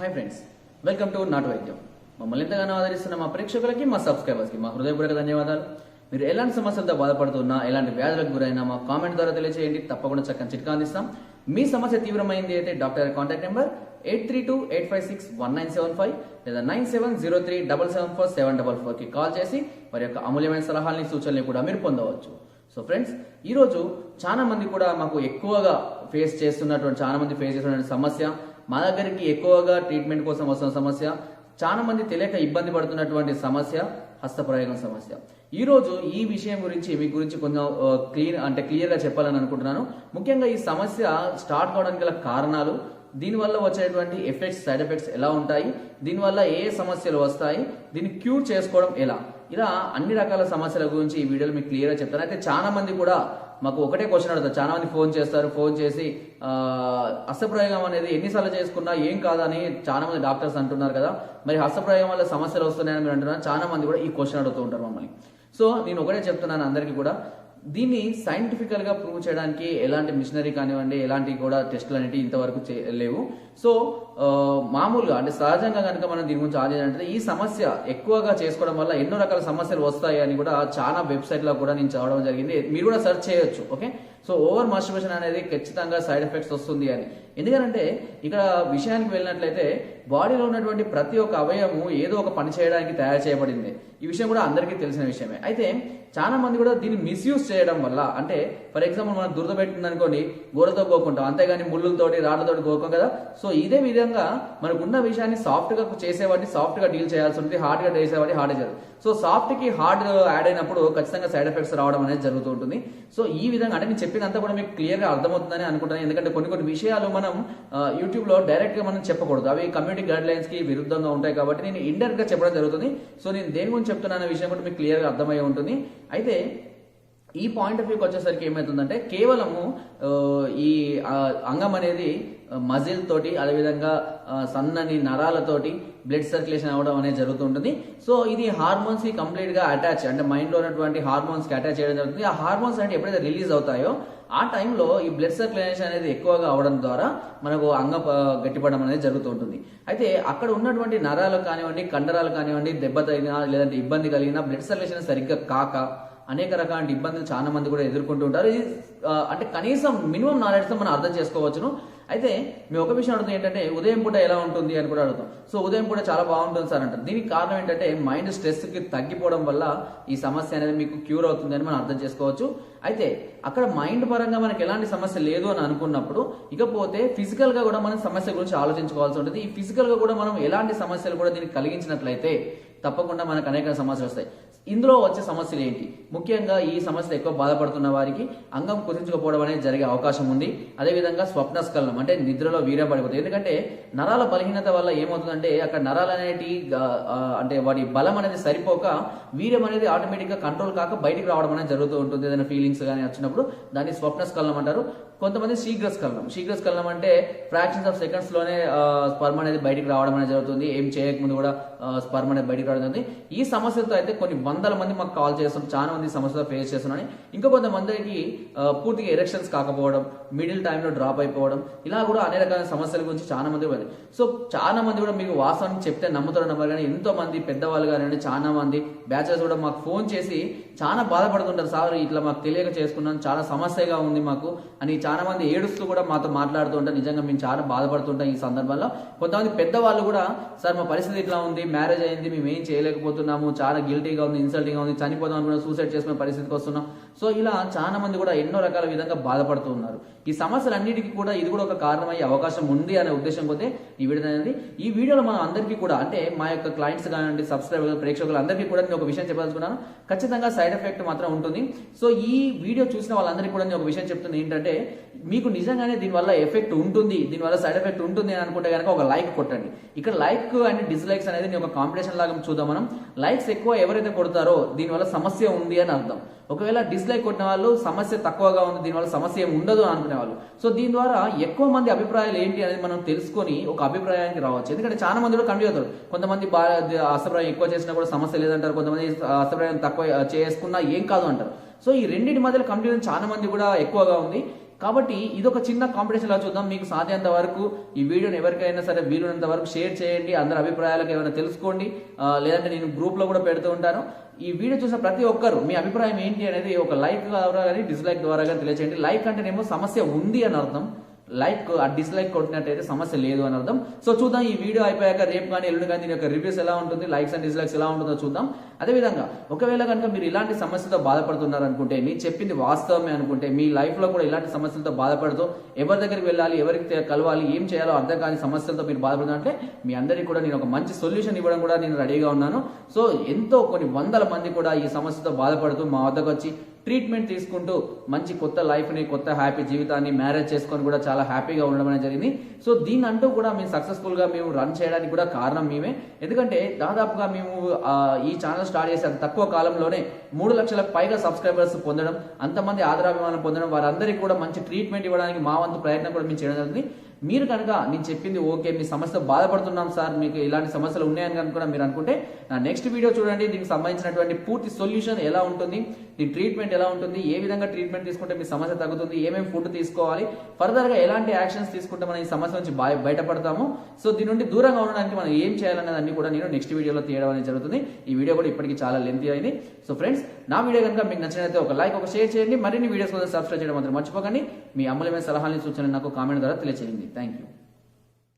Hi friends welcome to నాటు వైద్యం మమ్మల్ని ఎంతగానో ఆదరిస్తున్న మా ప్రేక్షకులకి మా సబ్స్క్రైబర్స్కి మా హృదయపూర్వక ధన్యవాదాలు. మీరు ఎలాంటి సమస్యలతో బాధపడుతున్నా ఎలాంటి వ్యాధులకు గురైనా మా కామెంట్ ద్వారా తెలియజేయండి తప్పకుండా చక్కని చిట్కా అందిస్తాం. మీ సమస్య తీవ్రమైంది అయితే doctor contact number eight three two eight five six one nine seven five లేదా nine seven zero three double seven four seven double ఫోర్కి కాల్ చేసి వారి యొక్క అమూల్యమైన సలహాలని సూచనలు కూడా మీరు పొందవచ్చు. సో ఫ్రెండ్స్ ఈరోజు చాలా మంది కూడా మాకు ఎక్కువగా ఫేస్ చేస్తున్నటువంటి చాలా మంది ఫేస్ చేస్తున్నటువంటి సమస్య మా దగ్గరికి ఎక్కువగా ట్రీట్మెంట్ కోసం వస్తున్న సమస్య చాలా మంది తెలియక ఇబ్బంది పడుతున్నటువంటి సమస్య హస్తప్రయోగం సమస్య. ఈ రోజు ఈ విషయం గురించి మీ గురించి కొంచెం క్లియర్ అంటే క్లియర్గా చెప్పాలని అనుకుంటున్నాను. ముఖ్యంగా ఈ సమస్య స్టార్ట్ కావడానికి గల కారణాలు దీనివల్ల వచ్చేటువంటి ఎఫెక్ట్స్ సైడ్ ఎఫెక్ట్స్ ఎలా ఉంటాయి? దీనివల్ల ఏ సమస్యలు వస్తాయి? దీన్ని క్యూర్ చేసుకోవడం ఎలా? ఇలా అన్ని రకాల సమస్యల గురించి ఈ వీడియోలో మీకు క్లియర్గా చెప్తాను. అయితే చాలా మంది కూడా మాకు ఒకటే క్వశ్చన్ అడుగుతారు. చాలా మంది ఫోన్ చేస్తారు. ఫోన్ చేసి హస్తప్రయోగం అనేది ఎన్నిసార్లు చేసుకున్నా ఏం కాదని చాలా మంది డాక్టర్స్ అంటున్నారు కదా. మరి హస్తప్రయోగం వల్ల సమస్యలు వస్తున్నాయని మీరు అంటున్నారు. చాలా మంది కూడా ఈ క్వశ్చన్ అడుగుతూ ఉంటారు మమ్మల్ని. సో నేను ఒకటే చెప్తున్నాను అందరికీ కూడా. దీన్ని సైంటిఫికల్గా ప్రూవ్ చేయడానికి ఎలాంటి మిషనరీ కానివ్వండి ఎలాంటి కూడా టెస్టులు అనేవి ఇంతవరకు లేవు. సో మామూలుగా అంటే సహజంగా కనుక మనం దీని గురించి ఆలోచించాలంటే ఈ సమస్య ఎక్కువగా చేసుకోవడం వల్ల ఎన్నో రకాల సమస్యలు వస్తాయి అని కూడా చాలా వెబ్సైట్లో కూడా నేను చదవడం జరిగింది. మీరు కూడా సెర్చ్ చేయొచ్చు ఓకే సో ఓవర్ మాస్టర్బేషన్ అనేది ఖచ్చితంగా సైడ్ ఎఫెక్ట్స్ వస్తుంది అని. ఎందుకంటే ఇక్కడ విషయానికి వెళ్ళినట్లయితే బాడీలో ఉన్నటువంటి ప్రతి ఒక్క అవయవము ఏదో ఒక పని చేయడానికి తయారు చేయబడింది. ఈ విషయం కూడా అందరికీ తెలిసిన విషయమే. అయితే చాలా మంది కూడా దీన్ని మిస్యూజ్ చేయడం వల్ల అంటే ఫర్ ఎగ్జాంపుల్ మనం దురద పెట్టింది అనుకోండి గోడతో కోకుంటాం. అంతేగాని ముళ్ళులతోటి రాళ్ళతోటి కోరుకోం కదా. సో ఇదే విధంగా మనకున్న విషయాన్ని సాఫ్ట్గా చేసేవాడిని సాఫ్ట్గా డీల్ చేయాల్సి ఉంటుంది హార్డ్గా చేసేవాడిని హార్డ్ చేయాలి. సో సాఫ్ట్కి హార్డ్ యాడ్ అయినప్పుడు ఖచ్చితంగా సైడ్ ఎఫెక్ట్స్ రావడం అనేది జరుగుతూ ఉంటుంది. సో ఈ విధంగా అంటే నేను చెప్పినంతా కూడా మీకు క్లియర్గా అర్థమవుతుందని అనుకుంటున్నాను. ఎందుకంటే కొన్ని కొన్ని విషయాలు మనం యూట్యూబ్లో డైరెక్ట్గా మనం చెప్పకూడదు. అవి కమ్యూనిటీ గైడ్ లైన్స్కి విరుద్ధంగా ఉంటాయి కాబట్టి నేను ఇండైరెక్ట్గా చెప్పడం జరుగుతుంది. సో నేను దేని గురించి చెప్తున్నాను విషయం కూడా మీకు క్లియర్గా అర్థమై ఉంటుంది. అయితే ఈ పాయింట్ ఆఫ్ వ్యూకి వచ్చేసరికి ఏమవుతుందంటే కేవలము ఈ అంగం అనేది మజిల్ తోటి అదేవిధంగా సన్నని నరాలతోటి బ్లడ్ సర్క్యులేషన్ అవ్వడం అనేది జరుగుతుంటుంది. సో ఇది హార్మోన్స్కి కంప్లీట్గా అటాచ్ అంటే మైండ్లో ఉన్నటువంటి హార్మోన్స్కి అటాచ్ చేయడం జరుగుతుంది. ఆ హార్మోన్స్ అంటే ఎప్పుడైతే రిలీజ్ అవుతాయో ఆ టైంలో ఈ బ్లడ్ సర్క్యులేషన్ అనేది ఎక్కువగా అవడం ద్వారా మనకు అంగ గట్టిపడడం అనేది జరుగుతూ ఉంటుంది అయితే అక్కడ ఉన్నటువంటి నరాలు కానివ్వండి కండరాలు కానివ్వండి దెబ్బ తగినా లేదంటే ఇబ్బంది కలిగినా బ్లడ్ సర్క్యులేషన్ సరిగ్గా కాక అనేక రకాల ఇబ్బందులు చాలా మంది కూడా ఎదుర్కొంటూ ఉంటారు. ఇది అంటే కనీసం మినిమం నాలెడ్జ్తో మనం అర్థం చేసుకోవచ్చును. అయితే మేము ఒక విషయం అడుగుతాం ఏంటంటే ఉదయం పూట ఎలా ఉంటుంది అని కూడా అడుగుతాం. సో ఉదయం పూట చాలా బాగుంటుంది సార్ అంటారు. దీనికి కారణం ఏంటంటే మైండ్ స్ట్రెస్కి తగ్గిపోవడం వల్ల ఈ సమస్య అనేది మీకు క్యూర్ అవుతుంది అని మనం అర్థం చేసుకోవచ్చు. అయితే అక్కడ మైండ్ పరంగా మనకి ఎలాంటి సమస్య లేదు అని అనుకున్నప్పుడు ఇకపోతే ఫిజికల్గా కూడా మనం సమస్య గురించి ఆలోచించుకోవాల్సి ఉంటుంది. ఈ ఫిజికల్గా కూడా మనం ఎలాంటి సమస్యలు కూడా దీనికి కలిగించినట్లయితే తప్పకుండా మనకు అనేక సమస్యలు వస్తాయి. ఇందులో వచ్చే సమస్యలు ఏంటి? ముఖ్యంగా ఈ సమస్య ఎక్కువ బాధపడుతున్న వారికి అంగం కుదించుకోపోవడం అనేది జరిగే అవకాశం ఉంది. అదేవిధంగా స్వప్నస్కలనం అంటే నిద్రలో వీర్యం ఎందుకంటే నరాల బలహీనత వల్ల ఏమవుతుందంటే అక్కడ నరాలు అనేటి అంటే వాటి బలం అనేది సరిపోక వీర్యం అనేది ఆటోమేటిక్గా కంట్రోల్ కాక బయటికి రావడం అనేది జరుగుతూ ఉంటుంది. ఏదైనా ఫీలింగ్స్ కానీ వచ్చినప్పుడు దాన్ని స్వప్న స్కలనం అంటారు. కొంతమంది శీఘ్రస్కలనం శీఘ్రస్కలనం అంటే ఫ్రాక్షన్స్ ఆఫ్ సెకండ్స్లోనే స్పర్మ్ అనేది బయటికి రావడం అనేది జరుగుతుంది. ఏం చేయకముందు కూడా స్పర్మ్ అనేది బయటికి రావడం జరుగుతుంది. ఈ సమస్యతో అయితే కొన్ని వందల మంది మాకు కాల్ చేస్తాం చాలా మంది సమస్యలు ఫేస్ చేస్తున్నారని. ఇంకా కొంతమందికి పూర్తిగా ఎరెక్షన్స్ కాకపోవడం మిడిల్ టైంలో డ్రాప్ అయిపోవడం ఇలా కూడా అనేక రకాల సమస్యల గురించి చాలా మంది ఉంది సో చాలా మంది కూడా మీకు వాస్తవం చెప్తే నమ్ముతారు నమ్మరు కానీ ఎంతో మంది పెద్దవాళ్ళు కానీ చాలా మంది బ్యాచెస్ కూడా మాకు ఫోన్ చేసి చాలా బాధపడుతుంటారు. సార్ ఇట్లా మాకు తెలియక చేసుకున్నాను చాలా సమస్యగా ఉంది మాకు అని చాలా మంది ఏడుస్తూ కూడా మాతో మాట్లాడుతూ ఉంటారు నిజంగా మేము చాలా బాధపడుతుంటాం ఈ సందర్భంలో. కొంతమంది పెద్దవాళ్ళు కూడా సార్ మా పరిస్థితి ఇట్లా ఉంది మ్యారేజ్ అయింది మేము ఏం చేయలేకపోతున్నాము చాలా గిల్టీగా ఉంది ఇన్సల్టింగ్గా ఉంది చనిపోదాం అనుకున్న సూసైడ్ చేసుకునే పరిస్థితికి వస్తున్నాం. సో ఇలా చాలా మంది కూడా ఎన్నో రకాల విధంగా బాధపడుతూ ఉన్నారు. ఈ సమస్యలన్నిటికీ కూడా ఇది కూడా ఒక కారణమయ్యే అవకాశం ఉంది అనే ఉద్దేశం కొద్ది ఈ వీడియో అనేది. ఈ వీడియోలో మనం అందరికీ కూడా అంటే మా యొక్క క్లయింట్స్ కానివ్వండి సబ్స్క్రైబర్ ప్రేక్షకులు అందరికీ కూడా నేను ఒక విషయం చెప్పదలుచుకున్నాను. ఖచ్చితంగా సైడ్ ఎఫెక్ట్ మాత్రం ఉంటుంది. సో ఈ వీడియో చూసిన వాళ్ళందరికీ కూడా నేను ఒక విషయం చెప్తుంది ఏంటంటే మీకు నిజంగానే దీనివల్ల ఎఫెక్ట్ ఉంటుంది దీనివల్ల సైడ్ ఎఫెక్ట్ ఉంటుంది అని అనుకుంటే కనుక ఒక లైక్ కొట్టండి. ఇక్కడ లైక్ అండ్ డిస్లైక్స్ అనేది నేను ఒక కాంపిటీషన్ లాగా చూద్దాం మనం. లైక్స్ ఎక్కువ ఎవరైతే కొడతారో దీనివల్ల సమస్య ఉంది అని అర్థం. ఒకవేళ డిస్లైక్ కొట్టిన వాళ్ళు సమస్య తక్కువగా ఉంది దీనివల్ల సమస్య ఏమి ఉండదు అని అనుకునే వాళ్ళు. సో దీని ద్వారా ఎక్కువ మంది అభిప్రాయాలు ఏంటి అనేది మనం తెలుసుకొని ఒక అభిప్రాయానికి రావచ్చు. ఎందుకంటే చాలా మంది కూడా కన్ఫ్యూజ్ అవుతారు. కొంతమంది బాగా అసప్రాయం ఎక్కువ చేసినా కూడా సమస్య లేదంటారు. కొంతమంది అసభ్రాయం తక్కువ చేసుకున్నా ఏం కాదు అంటారు. సో ఈ రెండింటి మధ్యలో కన్ఫ్యూజన్ చాలా మంది కూడా ఎక్కువగా ఉంది. కాబట్టి ఇదొక చిన్న కాంపిటీషన్ లా చూద్దాం. మీకు సాధ్యంత వరకు ఈ వీడియోని ఎవరికైనా సరే వీలున్నంత వరకు షేర్ చేయండి. అందరి అభిప్రాయాలకు ఏమైనా తెలుసుకోండి. లేదంటే నేను గ్రూప్లో కూడా పెడుతూ ఉంటాను. ఈ వీడియో చూసిన ప్రతి ఒక్కరు మీ అభిప్రాయం ఏంటి అనేది ఒక లైక్ ద్వారా కానీ డిస్లైక్ ద్వారా కానీ తెలియచేయండి. లైక్ అంటేనేమో సమస్య ఉంది అని అర్థం. లైక్ ఆ డిస్లైక్ కొట్టినట్టయితే సమస్య లేదు అని అర్థం. సో చూద్దాం ఈ వీడియో అయిపోయాక రేపు కానీ ఎల్లుండి కానీ దీని యొక్క రివ్యూస్ ఎలా ఉంటుంది లైక్స్ అండ్ డిస్లైక్స్ ఎలా ఉంటుందో చూద్దాం. అదేవిధంగా ఒకవేళ కనుక మీరు ఇలాంటి సమస్యతో బాధపడుతున్నారు అనుకుంటే నేను చెప్పింది వాస్తవమే అనుకుంటే మీ లైఫ్లో కూడా ఇలాంటి సమస్యలతో బాధపడుతూ ఎవరి దగ్గరికి వెళ్ళాలి ఎవరికి కలవాలి ఏం చేయాలో అర్థం కాని సమస్యలతో మీరు బాధపడుతుంటే మీ అందరికీ కూడా నేను ఒక మంచి సొల్యూషన్ ఇవ్వడం కూడా నేను రెడీగా ఉన్నాను. సో ఎంతో కొన్ని వందల మంది కూడా ఈ సమస్యతో బాధపడుతూ మా వద్దకు వచ్చి ట్రీట్మెంట్ తీసుకుంటూ మంచి కొత్త లైఫ్ని కొత్త హ్యాపీ జీవితాన్ని మ్యారేజ్ చేసుకొని కూడా చాలా హ్యాపీగా ఉండడం అనేది జరిగింది. సో దీని అంటూ కూడా మేము సక్సెస్ఫుల్గా మేము రన్ చేయడానికి కూడా కారణం మేమే. ఎందుకంటే దాదాపుగా మేము ఈ ఛానల్ స్టార్ట్ చేసే తక్కువ కాలంలోనే మూడు లక్షలకు పైగా సబ్స్క్రైబర్స్ పొందడం అంతమంది ఆదరాభిమానం పొందడం వారందరికీ కూడా మంచి ట్రీట్మెంట్ ఇవ్వడానికి మా వంతు ప్రయత్నం కూడా మేము చేయడం జరిగింది. మీరు కనుక నేను చెప్పింది ఓకే మీ సమస్య బాధపడుతున్నాం సార్ మీకు ఇలాంటి సమస్యలు ఉన్నాయని కనుక మీరు అనుకుంటే నా నెక్స్ట్ వీడియో చూడండి దీనికి సంబంధించినటువంటి పూర్తి సొల్యూషన్ ఎలా ఉంటుంది దీని ట్రీట్మెంట్ ఎలా ఉంటుంది ఏ విధంగా ట్రీట్మెంట్ తీసుకుంటే మీ సమస్య తగ్గుతుంది ఏమేమి ఫుడ్ తీసుకోవాలి ఫర్దర్గా ఎలాంటి యాక్షన్స్ తీసుకుంటే మనం ఈ సమస్య నుంచి బయటపడతాము. సో దీని నుండి దూరంగా ఉండడానికి మనం ఏం చేయాలనేదాన్ని కూడా నేను నెక్స్ట్ వీడియోలో తీయడం అనేది జరుగుతుంది. ఈ వీడియో కూడా ఇప్పటికి చాలా లెంతీ అయింది. సో ఫ్రెండ్స్ నా వీడియో కనుక మీకు నచ్చినట్లయితే ఒక లైక్ ఒక షేర్ చేయండి. మరిన్ని వీడియోస్ కోసం సబ్స్క్రైబ్ చేయడం మాత్రం మర్చిపోకండి. మీ అమూల్యమైన సలహాలని సూచనలు నాకు కామెంట్ ద్వారా తెలియజేయండి Thank you.